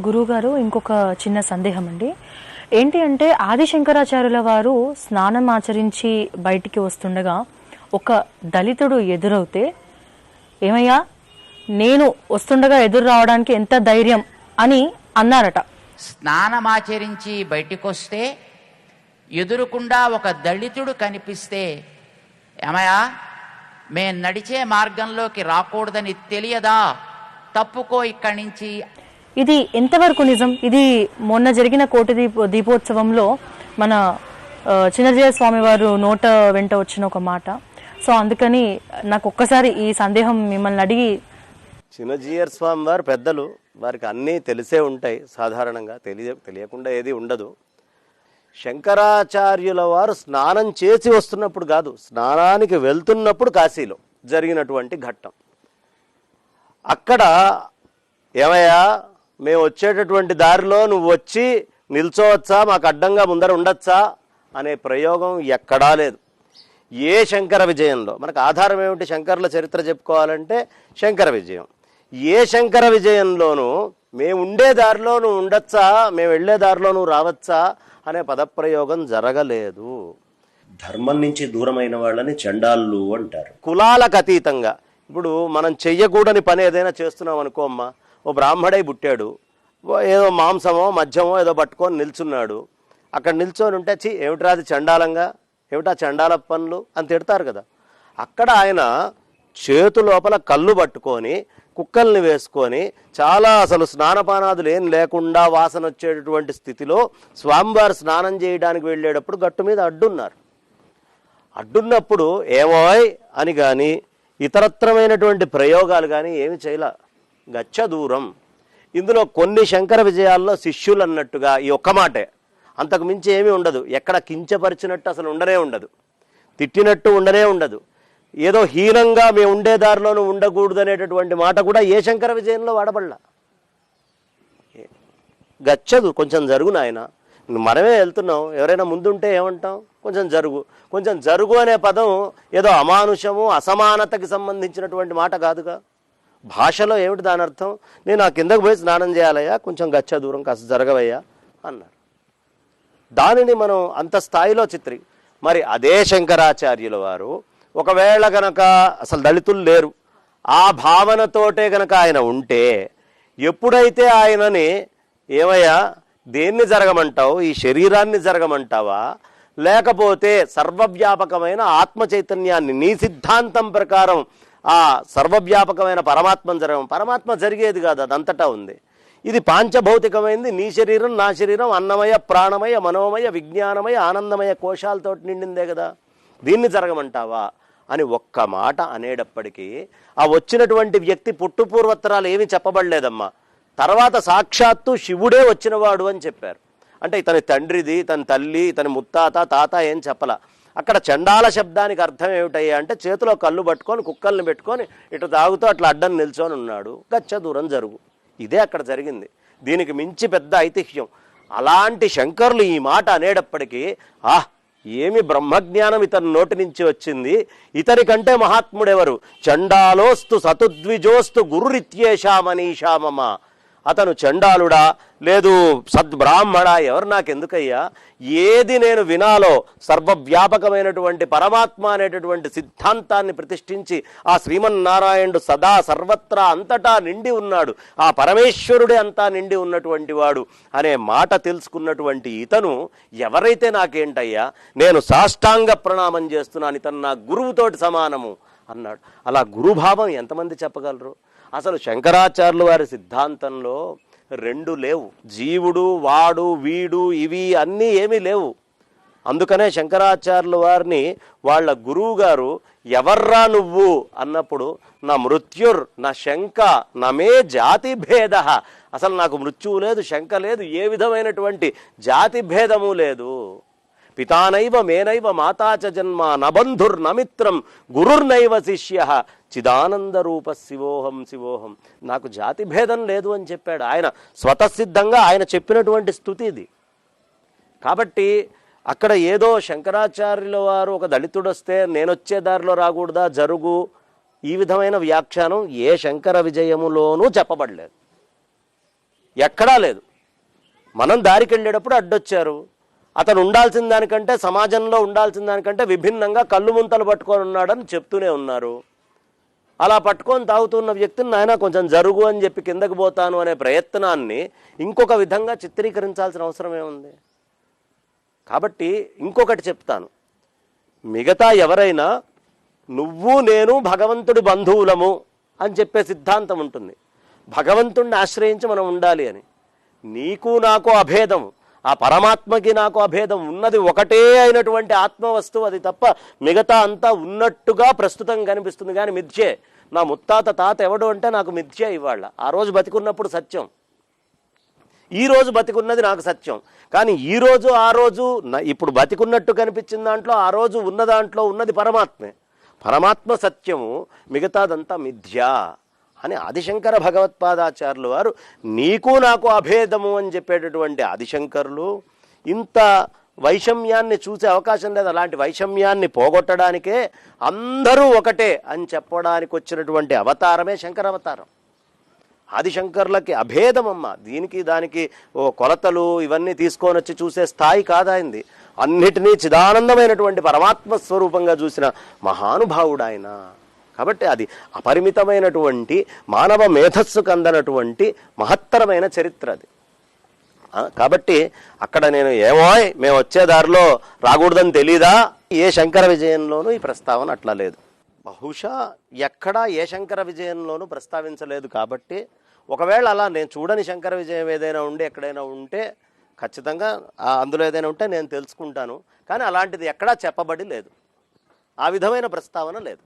గురువుగారు ఇంకొక చిన్న సందేహం అండి ఏంటి అంటే ఆది శంకరాచార్యుల వారు స్నానం ఆచరించి బయటికి వస్తుండగా ఒక దళితుడు ఎదురవుతే ఏమయ్యా నేను వస్తుండగా ఎదురు రావడానికి ఎంత ధైర్యం? అని అన్నారట. స్నానమాచరించి బయటికొస్తే ఎదురుకుండా ఒక దళితుడు కనిపిస్తే ఏమయ్యా మేం నడిచే మార్గంలోకి రాకూడదని తెలియదా? తప్పుకో ఇక్కడి నుంచి ఇది ఎంతవరకు నిజం? ఇది మొన్న జరిగిన కోటి దీప దీపోత్సవంలో మన చిన్నజయ స్వామి వారు నోట వెంట వచ్చిన ఒక మాట. సో అందుకని నాకు ఒక్కసారి ఈ సందేహం మిమ్మల్ని అడిగి చిన్నజీయర్ స్వామి వారు పెద్దలు వారికి అన్నీ తెలిసే ఉంటాయి. సాధారణంగా తెలియ తెలియకుండా ఏది ఉండదు. శంకరాచార్యుల వారు స్నానం చేసి వస్తున్నప్పుడు కాదు స్నానానికి వెళ్తున్నప్పుడు కాశీలో జరిగినటువంటి ఘట్టం. అక్కడ ఏమయ్యా మేము వచ్చేటటువంటి దారిలో నువ్వు వచ్చి నిల్చోవచ్చా? మాకు అడ్డంగా ముందర ఉండొచ్చా? అనే ప్రయోగం ఎక్కడా లేదు. ఏ శంకర విజయంలో? మనకు ఆధారం ఏమిటి? శంకరుల చరిత్ర చెప్పుకోవాలంటే శంకర విజయం. ఏ శంకర విజయంలోనూ మేము ఉండే దారిలో నువ్వు ఉండొచ్చా? మేము వెళ్ళే దారిలో నువ్వు రావచ్చా? అనే పదప్రయోగం జరగలేదు. ధర్మం నుంచి దూరమైన వాళ్ళని చండాళ్ళు అంటారు. కులాలకు అతీతంగా. ఇప్పుడు మనం చెయ్యకూడని పని ఏదైనా చేస్తున్నాం అనుకో అమ్మా. ఓ బ్రాహ్మడై పుట్టాడు. ఏదో మాంసమో మద్యమో ఏదో పట్టుకొని నిల్చున్నాడు. అక్కడ నిల్చొని ఉంటే చి ఏమిట్రా అది చండాలంగా? ఏమిటా చండాల పనులు? అని తిడతారు కదా. అక్కడ ఆయన చేతు లోపల కళ్ళు పట్టుకొని కుక్కల్ని వేసుకొని చాలా అసలు స్నానపానాదులు ఏం లేకుండా వాసన వచ్చేటటువంటి స్థితిలో స్వామివారు స్నానం చేయడానికి వెళ్ళేటప్పుడు గట్టు మీద అడ్డున్నారు. అడ్డున్నప్పుడు ఏమోయ్ అని కానీ ఇతరత్రమైనటువంటి ప్రయోగాలు కానీ ఏమి చేయలే. గచ్చ దూరం ఇందులో కొన్ని శంకర విజయాల్లో శిష్యులు అన్నట్టుగా ఈ ఒక్క మాటే. అంతకు మించి ఏమీ ఉండదు. ఎక్కడ కించపరిచినట్టు అసలు ఉండనే ఉండదు. తిట్టినట్టు ఉండనే ఉండదు. ఏదో హీనంగా మేము ఉండే దారిలోనూ ఉండకూడదు అనేటటువంటి మాట కూడా ఏ శంకర విజయంలో వాడబడలా. గచ్చదు కొంచెం జరుగు నాయన. మనమే వెళ్తున్నాం ఎవరైనా ముందుంటే ఏమంటాం కొంచెం జరుగు. కొంచెం జరుగు అనే పదం ఏదో అమానుషము అసమానతకి సంబంధించినటువంటి మాట కాదుగా. భాషలో ఏమిటి దాని అర్థం? నేను ఆ కిందకు పోయి స్నానం చేయాలయ్యా కొంచెం గచ్చ దూరం కాస్త జరగవయ్యా అన్నారు. దానిని మనం అంత స్థాయిలో చిత్రి. మరి అదే శంకరాచార్యుల వారు ఒకవేళ గనక అసలు దళితులు లేరు ఆ భావనతోటే గనక ఆయన ఉంటే ఎప్పుడైతే ఆయనని ఏమయ్యా దేన్ని జరగమంటావు? ఈ శరీరాన్ని జరగమంటావా? లేకపోతే సర్వవ్యాపకమైన ఆత్మ చైతన్యాన్ని నీ సిద్ధాంతం ప్రకారం ఆ సర్వవ్యాపకమైన పరమాత్మ జరగం పరమాత్మ జరిగేది కాదు అదంతటా ఉంది. ఇది పాంచభౌతికమైంది. నీ శరీరం నా శరీరం అన్నమయ ప్రాణమయ మనోమయ విజ్ఞానమయ ఆనందమయ కోశాలతో నిండిందే కదా. దీన్ని జరగమంటావా? అని ఒక్క మాట అనేటప్పటికీ ఆ వచ్చినటువంటి వ్యక్తి పుట్టుపూర్వత్తరాలు ఏమీ చెప్పబడలేదమ్మా. తర్వాత సాక్షాత్తు శివుడే వచ్చినవాడు అని చెప్పారు. అంటే ఇతని తండ్రిది ఇతని తల్లి ఇతని ముత్తాత తాత ఏం చెప్పలా. అక్కడ చండాల శబ్దానికి అర్థం ఏమిటయ్యా అంటే చేతిలో కళ్ళు పట్టుకొని కుక్కల్ని పెట్టుకొని ఇటు తాగుతూ అట్లా అడ్డం నిల్చొని ఉన్నాడు. గచ్చ దూరం జరుగు. ఇదే అక్కడ జరిగింది. దీనికి మించి పెద్ద ఐతిహ్యం. అలాంటి శంకర్లు ఈ మాట అనేటప్పటికీ ఆహ్ ఏమి బ్రహ్మజ్ఞానం ఇతని నోటి నుంచి వచ్చింది? ఇతని కంటే మహాత్ముడెవరు? చండాలోస్తు సతుద్విజోస్తు గురురిత్యేషామనీషామమ? అతను చండాలుడా? లేదు సద్బ్రాహ్మడా? ఎవరు నాకెందుకయ్యా? ఏది నేను వినాలో సర్వవ్యాపకమైనటువంటి పరమాత్మ అనేటటువంటి సిద్ధాంతాన్ని ప్రతిష్ఠించి ఆ శ్రీమన్నారాయణుడు సదా సర్వత్రా అంతటా నిండి ఉన్నాడు. ఆ పరమేశ్వరుడే అంతా నిండి ఉన్నటువంటి వాడు అనే మాట తెలుసుకున్నటువంటి ఇతను ఎవరైతే నాకేంటయ్యా? నేను సాష్టాంగ ప్రణామం చేస్తున్నాను. ఇతను నా గురువుతోటి సమానము. అన్నాడు. అలా గురుభావం ఎంతమంది చెప్పగలరు? అసలు శంకరాచార్యులు వారి సిద్ధాంతంలో రెండు లేవు. జీవుడు వాడు వీడు ఇవి అన్నీ ఏమీ లేవు. అందుకనే శంకరాచార్యుల వారిని వాళ్ళ గురువు గారు ఎవర్రా నువ్వు అన్నప్పుడు నా మృత్యుర్ నా శంక నమే జాతి భేద. అసలు నాకు మృత్యువు లేదు శంక లేదు ఏ విధమైనటువంటి జాతి భేదము లేదు. పితానైవ మేనైవ మాతాచ జన్మా జన్మ నబంధుర్ నమిత్రం గురుర్నైవ శిష్య. చిదానంద రూప శివోహం శివోహం. నాకు జాతి భేదం లేదు అని చెప్పాడు ఆయన. స్వతసిద్ధంగా ఆయన చెప్పినటువంటి స్థుతి ఇది. కాబట్టి అక్కడ ఏదో శంకరాచార్యుల వారు ఒక దళితుడు వస్తే నేను వచ్చే దారిలో రాకూడదా? జరుగు. ఈ విధమైన వ్యాఖ్యానం ఏ శంకర విజయములోనూ చెప్పబడలేదు. ఎక్కడా లేదు. మనం దారికి వెళ్ళేటప్పుడు అడ్డొచ్చారు. అతను ఉండాల్సిన దానికంటే సమాజంలో ఉండాల్సిన దానికంటే విభిన్నంగా కళ్ళు ముంతలు పట్టుకొని ఉన్నాడని చెప్తూనే ఉన్నారు. అలా పట్టుకొని తాగుతున్న వ్యక్తిని నాయన కొంచెం జరుగు అని చెప్పి కిందకి పోతాను అనే ప్రయత్నాన్ని ఇంకొక విధంగా చిత్రీకరించాల్సిన అవసరం ఏముంది? కాబట్టి ఇంకొకటి చెప్తాను. మిగతా ఎవరైనా నువ్వు నేను భగవంతుడి బంధువులము అని చెప్పే సిద్ధాంతం ఉంటుంది. భగవంతుణ్ణి ఆశ్రయించి మనం ఉండాలి అని. నీకు నాకు అభేదం ఆ పరమాత్మకి నాకు అభేదం ఉన్నది ఒకటే అయినటువంటి ఆత్మవస్తువు అది తప్ప మిగతా అంతా ఉన్నట్టుగా ప్రస్తుతం కనిపిస్తుంది. కానీ మిథ్యే. నా ముత్తాత తాత ఎవడు అంటే నాకు మిథ్యే ఇవాళ. ఆ రోజు బతికున్నప్పుడు సత్యం. ఈ రోజు బతికున్నది నాకు సత్యం. కానీ ఈ రోజు ఆ రోజు న- ఇప్పుడు బతికున్నట్టు కనిపించిన దాంట్లో ఆ రోజు ఉన్న దాంట్లో ఉన్నది పరమాత్మే. పరమాత్మ సత్యము మిగతాదంతా మిథ్యా. అని ఆదిశంకర భగవత్పాదాచార్యులు వారు నీకు నాకు అభేదము అని చెప్పేటటువంటి ఆదిశంకరులు ఇంత వైషమ్యాన్ని చూసే అవకాశం లేదు. అలాంటి వైషమ్యాన్ని పోగొట్టడానికే అందరూ ఒకటే అని చెప్పడానికి వచ్చినటువంటి అవతారమే శంకర అవతారం. ఆదిశంకర్లకి అభేదమమ్మ దీనికి దానికి ఓ కొలతలు ఇవన్నీ తీసుకొని వచ్చి చూసే స్థాయి కాదాయింది అన్నిటినీ చిదానందమైనటువంటి పరమాత్మ స్వరూపంగా చూసిన మహానుభావుడు ఆయన. కాబట్టి అది అపరిమితమైనటువంటి మానవ మేధస్సుకు అందనటువంటి మహత్తరమైన చరిత్ర అది. కాబట్టి అక్కడ నేను ఏమోయ్ మేము వచ్చే దారిలో రాకూడదని తెలీదా? ఏ శంకర విజయంలోనూ ఈ ప్రస్తావన అట్లా లేదు. బహుశా ఎక్కడా ఏ శంకర విజయంలోనూ ప్రస్తావించలేదు కాబట్టి ఒకవేళ అలా నేను చూడని శంకర విజయం ఏదైనా ఉండి ఎక్కడైనా ఉంటే ఖచ్చితంగా అందులో ఏదైనా ఉంటే నేను తెలుసుకుంటాను. కానీ అలాంటిది ఎక్కడా చెప్పబడి లేదు. ఆ విధమైన ప్రస్తావన లేదు.